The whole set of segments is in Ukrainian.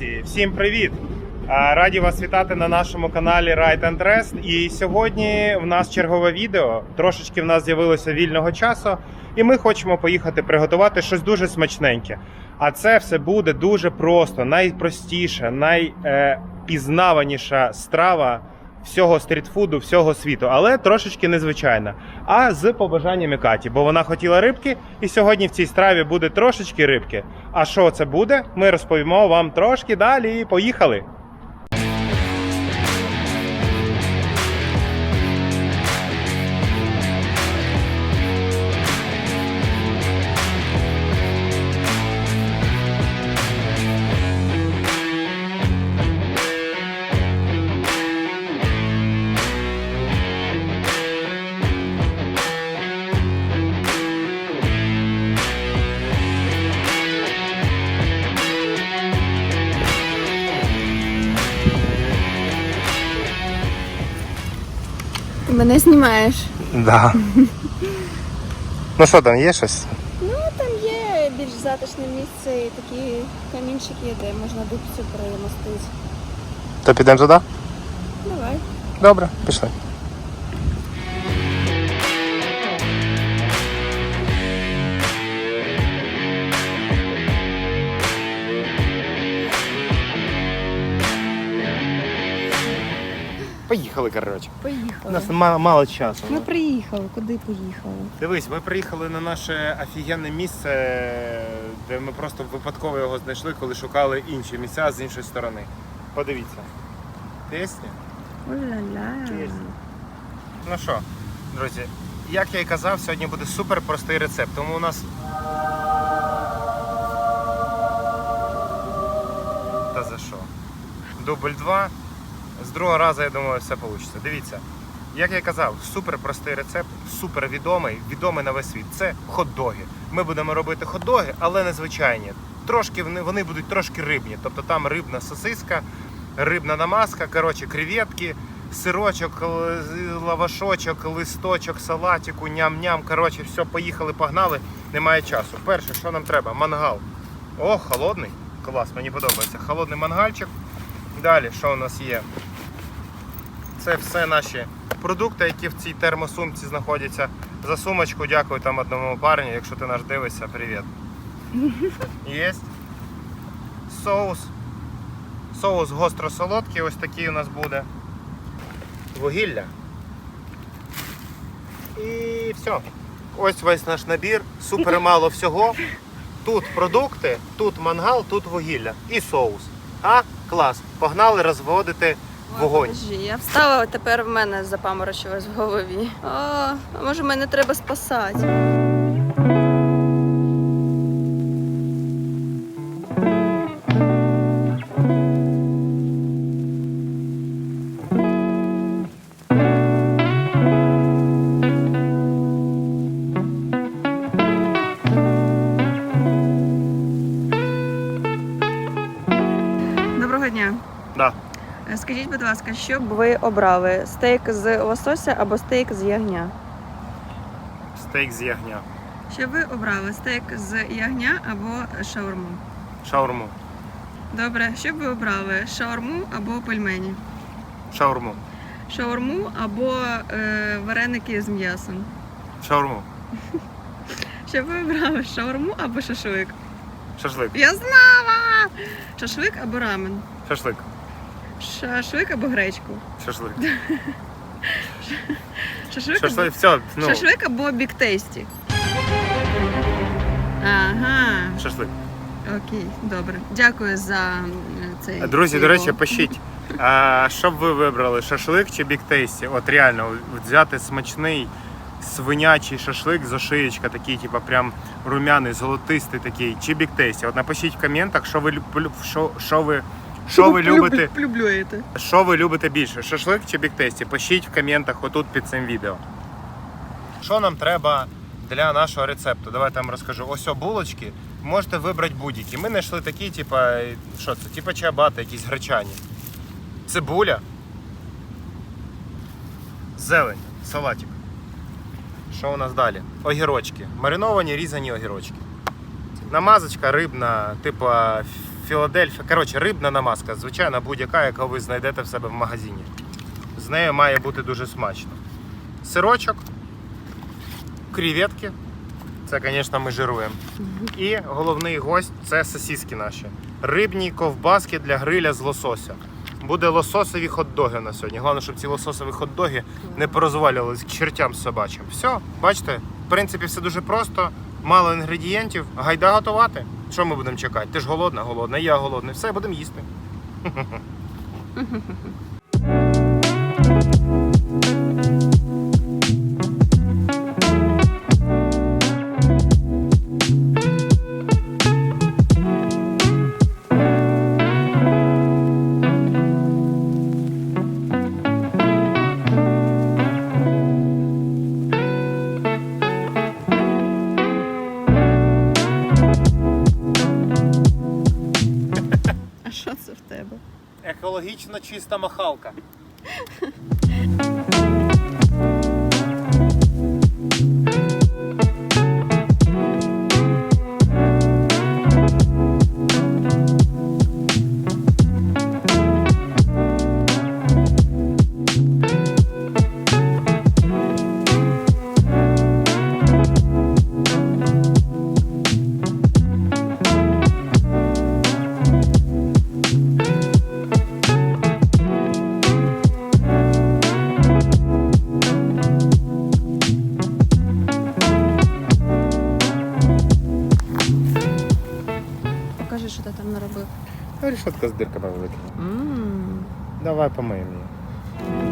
Друзі, всім привіт! Раді вас вітати на нашому каналі Ride and Rest. І сьогодні в нас чергове відео. Трошечки в нас з'явилося вільного часу, і ми хочемо поїхати приготувати щось дуже смачненьке. А це все буде дуже просто, найпростіше, найпізнаваніша страва всього стрітфуду, всього світу, але трошечки незвичайна. А з побажаннями Каті, бо вона хотіла рибки, і сьогодні в цій страві буде трошечки рибки. А що це буде? Ми розповімо вам трошки далі. Поїхали! Мене знімаєш. Да. ну що там, є щось? Ну там є більш затишне місце і такі камінчики, де можна дубцю перемостити. То підемо туди? Давай. Добре, пішли. Поїхали, коротше. У нас мало, мало часу. Ми приїхали. Куди поїхали? Дивись, ми приїхали на наше офігенне місце, де ми просто випадково його знайшли, коли шукали інші місця з іншої сторони. Подивіться. Пісня? О-ля-ля. Ну що, друзі, як я і казав, сьогодні буде супер простий рецепт. Тому у нас. Та за що? Дубль 2. З другого разу, я думаю, все вийде. Дивіться. Як я казав, супер простий рецепт, супер відомий, відомий на весь світ. Це хот-доги. Ми будемо робити хот-доги, але незвичайні. Трошки вони, будуть трошки рибні. Тобто там рибна сосиска, рибна намазка, коротше, креветки, сирочок, лавашочок, листочок, салатику, ням-ням. Коротше, все, поїхали, погнали. Немає часу. Перше, що нам треба? Мангал. О, холодний. Клас, мені подобається. Холодний мангальчик. Далі, що у нас є? Це все наші продукти, які в цій термосумці знаходяться. За сумочку дякую там одному парню, якщо ти наш дивишся, привіт. Є. Соус. Соус гостро-солодкий, ось такий у нас буде. Вугілля. І все. Ось весь наш набір. Супер мало всього. Тут продукти, тут мангал, тут вугілля і соус. А? Клас. Погнали розводити вогонь. Подожди, я встала, тепер в мене запаморочилось в голові. О, а може мене треба спасати? Доброго дня. Да. Е, Скажіть, будь ласка, що б ви обрали? Стейк з лосося або стейк з ягня? Стейк з ягня. Що ви обрали? Стейк з ягня або шаурму? Шаурму. Добре, що б ви обрали? Шаурму або пельмені? Шаурму. Шаурму або е, вареники з м'ясом? Шаурму. Що б ви обрали? Шаурму або шашлик? Шашлик. Я знала! Шашлик або рамен? Шашлик. Шашлик або гречку? Шашлик. Шашлик, Шашлик. Або... Все. Ну, Шашлик або біктейсті? Ага. шашлик. Окей, добре. Дякую за цей. Друзі, до речі, пишіть. А, що б ви вибрали? Шашлик чи біктейсті? От реально, взяти смачний свинячий шашлик з ошиєчка, такий, типа прям румяний, золотистий такий, чи біктейсті? От напишіть в коментах, що ви що, що ви. Що ви любите? Люблю це. Що ви любите більше? Шашлик чи біктейсті? Пишіть в коментах отут під цим відео. Що нам треба для нашого рецепту? Давайте я вам розкажу. Ось о булочки. Можете вибрати будь-які. Ми знайшли такі, типа, що це? Типа чиабати, якісь гречані. Цибуля. Зелень, салатик. Що у нас далі? Огірочки. Мариновані різані огірочки. Намазочка рибна, типа Філадельфія. Коротше, рибна намазка, звичайна будь-яка, яку ви знайдете в себе в магазині. З нею має бути дуже смачно. Сирочок, креветки. Це, звісно, ми жируємо. І головний гость це сосиски наші. Рибні ковбаски для гриля з лосося. Буде лососові хот-доги на сьогодні. Головне, щоб ці лососові хот-доги не порозвалювалися к чертям собачим. Все, бачите, в принципі, все дуже просто, мало інгредієнтів. Гайда готувати. Що ми будемо чекати? Ти ж голодна, голодна, я голодний. Все, будемо їсти. чиста махалка. Рішотка з дирками. Ммм. Давай помиємо її.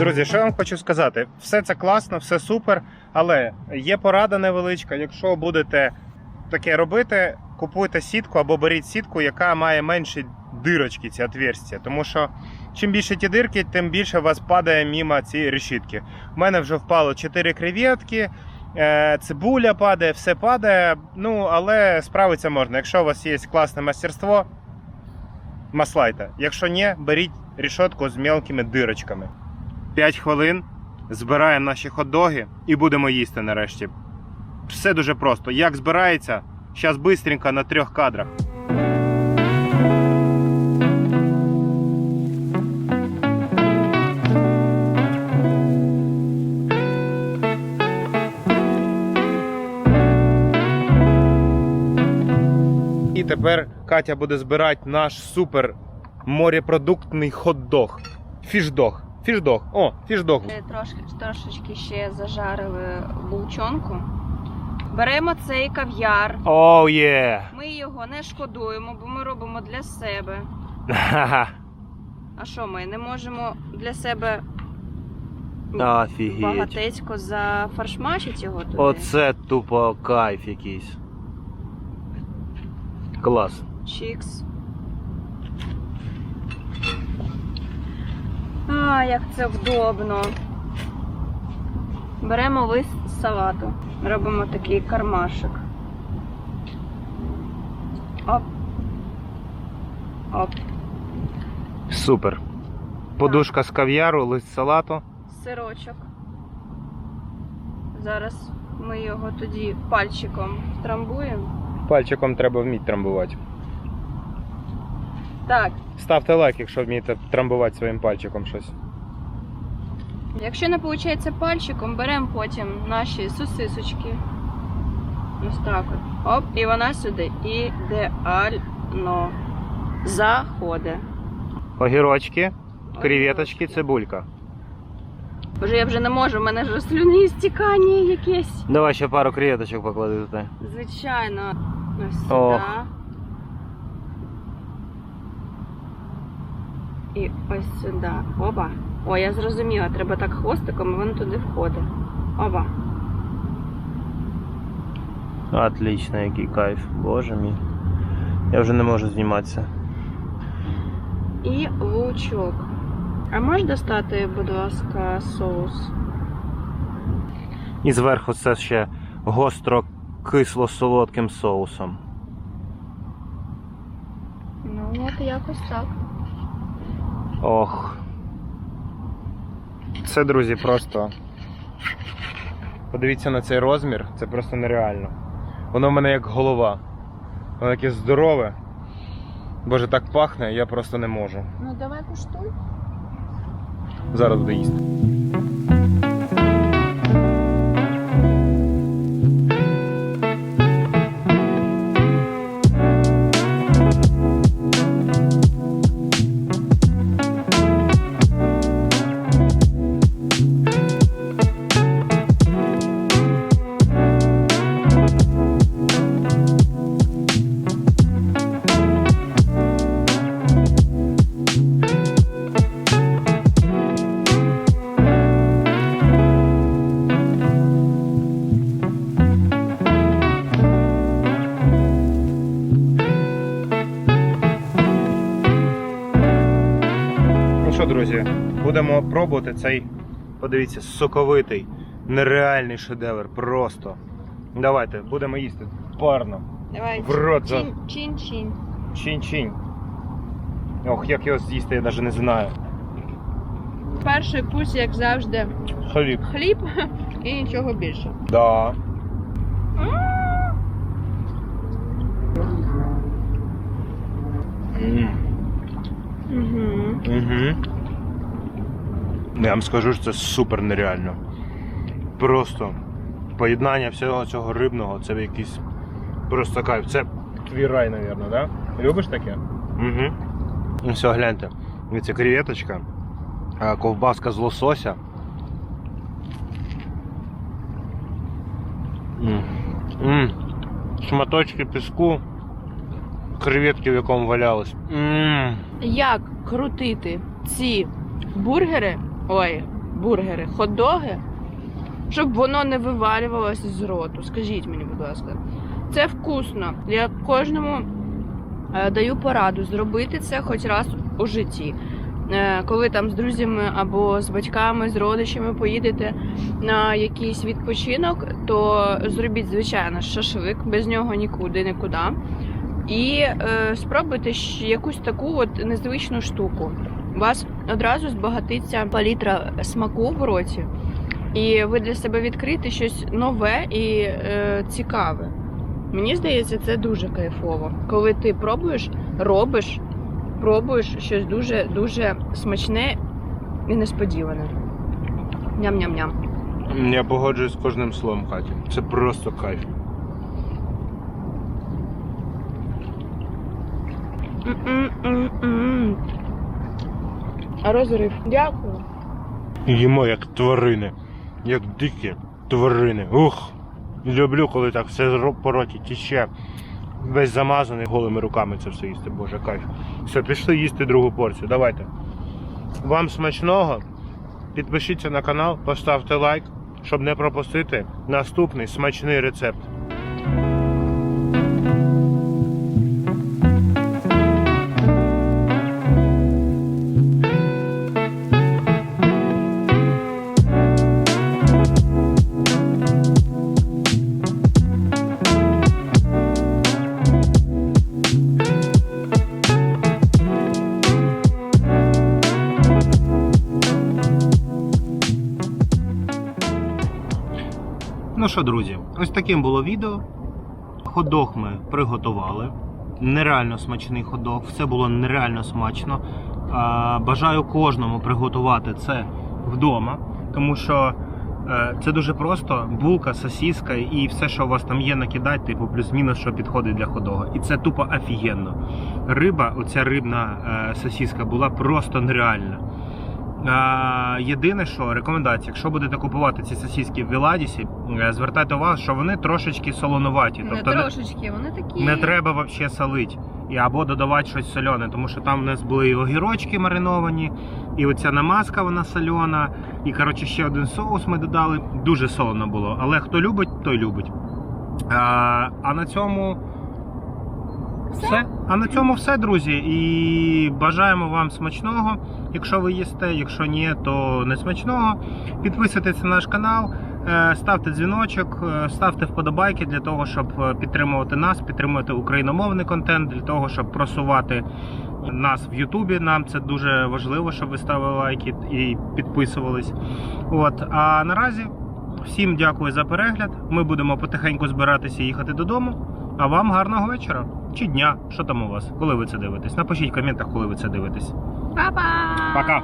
Друзі, що я вам хочу сказати? Все це класно, все супер, але є порада невеличка. Якщо будете таке робити, купуйте сітку або беріть сітку, яка має менші дирочки, ці отверстия. Тому що чим більше ті дирки, тим більше у вас падає мимо ці решітки. У мене вже впало 4 креветки, е, цибуля падає, все падає. Ну, але справитися можна. Якщо у вас є класне мастерство, маслайте. Якщо ні, беріть решетку з мелкими дирочками. 5 хвилин, збираємо наші хот-доги і будемо їсти нарешті. Все дуже просто. Як збирається, зараз швидко на трьох кадрах. І тепер Катя буде збирати наш супер морепродуктний хот-дог. Фішдог. Фішдог. О, фішдог. Трошки, трошечки ще зажарили лучонку. Беремо цей кав'яр. Оу є. Ми його не шкодуємо, бо ми робимо для себе. А що ми не можемо для себе Офігеть. багатецько зафаршмачити його туди? Оце тупо кайф якийсь. Клас. Чікс. А, як це вдобно. Беремо лист салату. Робимо такий кармашик. Оп. Оп. Супер. Подушка з кав'яру, лист салату. Сирочок. Зараз ми його тоді пальчиком втрамбуємо. Пальчиком треба вміти трамбувати. Так, Ставте лайк, якщо вмієте трамбувати своїм пальчиком щось. Якщо не виходить пальчиком, беремо потім наші сосисочки. Ось так от. Оп, і вона сюди ідеально заходить. Огірочки, креветочки, цибулька. Боже, я вже не можу, в мене ж слюні стікання якесь. Давай ще пару креветочок поклади туди. Звичайно. Ось сюди. Ох. І ось сюди. Оба. О, я зрозуміла, треба так хвостиком, і воно туди входить. Оба. Отлично, який кайф. Боже мій. Я вже не можу зніматися. І лучок. А можеш достати, будь ласка, соус? І зверху це ще гостро кисло-солодким соусом. Ну, от якось так. Ох. Це, друзі, просто. Подивіться на цей розмір, це просто нереально. Воно в мене як голова. Воно таке здорове. Боже, так пахне, я просто не можу. Ну давай куштуй. Зараз буду їсти. Будемо пробувати цей, подивіться, соковитий, нереальний шедевр. Просто. Давайте, будемо їсти. Парно. Давай. В рот за- чин- Чин-чин. Ох, як його з'їсти, я навіть не знаю. Перший вкус, як завжди, Хліб. хліб і нічого більше. Да. Угу. Угу. Я вам скажу, що це супер нереально. Просто поєднання всього цього рибного це якийсь просто кайф. Це твій рай, напевно, да? Любиш таке? Угу. Ну все, гляньте. Це креветочка, ковбаска з лосося. М. М. Шматочки піску, креветки в якому валялись. М. Як крутити ці бургери, ой, бургери, хот-доги, щоб воно не вивалювалося з роту? Скажіть мені, будь ласка. Це вкусно. Я кожному е, даю пораду зробити це хоч раз у житті. Е, Коли там з друзями або з батьками, з родичами поїдете на якийсь відпочинок, то зробіть, звичайно, шашлик, без нього нікуди, нікуди. І е, спробуйте якусь таку от незвичну штуку. У вас одразу збагатиться палітра смаку в роті, і ви для себе відкрите щось нове і е, цікаве. Мені здається, це дуже кайфово. Коли ти пробуєш, робиш, пробуєш щось дуже дуже смачне і несподіване. Ням-ням-ням. Я погоджуюсь з кожним словом Каті. Це просто кайф. М-м-м-м. Розрив. Дякую. Їмо як тварини, як дикі тварини. Ух! Люблю, коли так все по роті тіче. Весь замазаний голими руками це все їсти, боже, кайф. Все, пішли їсти другу порцію. Давайте. Вам смачного. Підпишіться на канал, поставте лайк, щоб не пропустити наступний смачний рецепт. Ну що, друзі, ось таким було відео. Ходох ми приготували. Нереально смачний ходох, все було нереально смачно. Бажаю кожному приготувати це вдома, тому що е, це дуже просто. Булка, сосіска і все, що у вас там є, накидати, типу плюс-мінус, що підходить для ходога. І це тупо офігенно. Риба, оця рибна е, сосіска була просто нереальна. А, єдине, що рекомендація, якщо будете купувати ці сосиски в Віладісі, е, звертайте увагу, що вони трошечки солонуваті. Не Тобто трошечки, вони такі. не треба взагалі солити. І або додавати щось солене, тому що там у нас були і огірочки мариновані, і оця намазка вона солена, і коротше ще один соус ми додали. Дуже солоно було. Але хто любить, той любить. А, а на цьому все. А на цьому все, друзі. І бажаємо вам смачного, якщо ви їсте. Якщо ні, то не смачного. Підписуйтесь на наш канал, Е, Ставте дзвіночок, е, ставте вподобайки для того, щоб е, підтримувати нас, підтримувати україномовний контент, для того, щоб просувати нас в Ютубі. Нам це дуже важливо, щоб ви ставили лайки і підписувались. От а наразі всім дякую за перегляд. Ми будемо потихеньку збиратися і їхати додому. А вам гарного вечора чи дня. Що там у вас? Коли ви це дивитесь? Напишіть в коментах, коли ви це дивитесь. Па-па! Пока!